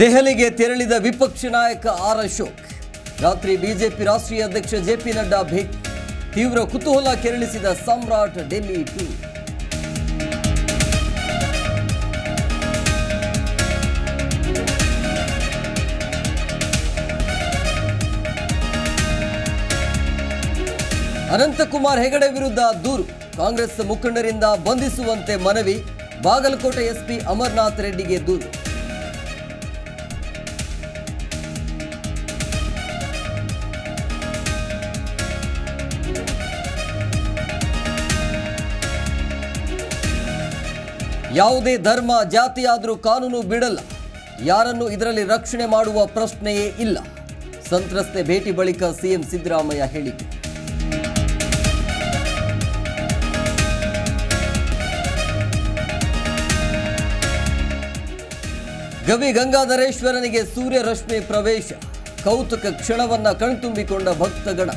ದೆಹಲಿಗೆ ತೆರಳಿದ ವಿಪಕ್ಷ ನಾಯಕ ಆರ್ ಅಶೋಕ್. ರಾತ್ರಿ ಬಿಜೆಪಿ ರಾಷ್ಟ್ರೀಯ ಅಧ್ಯಕ್ಷ ಜೆಪಿ ನಡ್ಡಾ ಭೇಟಿ, ತೀವ್ರ ಕುತೂಹಲ ಕೆರಳಿಸಿದ ಸಮ್ರಾಟ್ ಡೆಲ್ಲಿ ಟೂ. ಅನಂತಕುಮಾರ್ ಹೆಗಡೆ ವಿರುದ್ಧ ದೂರು, ಕಾಂಗ್ರೆಸ್ ಮುಖಂಡರಿಂದ ಬಂಧಿಸುವಂತೆ ಮನವಿ, ಬಾಗಲಕೋಟೆ ಎಸ್ಪಿ ಅಮರ್ನಾಥ್ ರೆಡ್ಡಿಗೆ ದೂರು. ಯಾವುದೇ ಧರ್ಮ, ಜಾತಿಯಾದರೂ ಕಾನೂನು ಬಿಡಲ್ಲ. ಯಾರನ್ನು ಇದರಲ್ಲಿ ರಕ್ಷಣೆ ಮಾಡುವ ಪ್ರಶ್ನೆಯೇ ಇಲ್ಲ. ಸಂತ್ರಸ್ತೆ ಭೇಟಿ ಬಳಿಕ ಸಿಎಂ ಸಿದ್ದರಾಮಯ್ಯ ಹೇಳಿಕೆ. ಗವಿ ಗಂಗಾಧರೇಶ್ವರನಿಗೆ ಸೂರ್ಯ ರಶ್ಮಿ ಪ್ರವೇಶ. ಕೌತುಕ ಕ್ಷಣವನ್ನ ಕಣ್ತುಂಬಿಕೊಂಡ ಭಕ್ತಗಣ.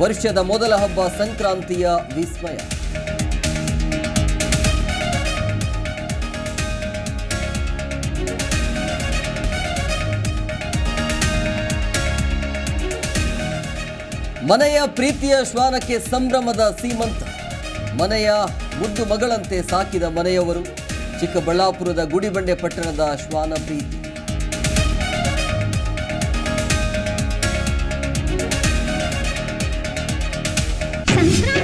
ವರ್ಷದ ಮೊದಲ ಹಬ್ಬ ಸಂಕ್ರಾಂತಿಯ ವಿಸ್ಮಯ. ಮನೆಯ ಪ್ರೀತಿಯ ಶ್ವಾನಕ್ಕೆ ಸಂಭ್ರಮದ ಸೀಮಂತ. ಮನೆಯ ಮುದ್ದು ಮಗಳಂತೆ ಸಾಕಿದ ಮನೆಯವರು, ಚಿಕ್ಕಬಳ್ಳಾಪುರದ ಗುಡಿಬಂಡೆ ಪಟ್ಟಣದ ಶ್ವಾನ ಪ್ರೀತಿ. ಸಂಭ್ರಮ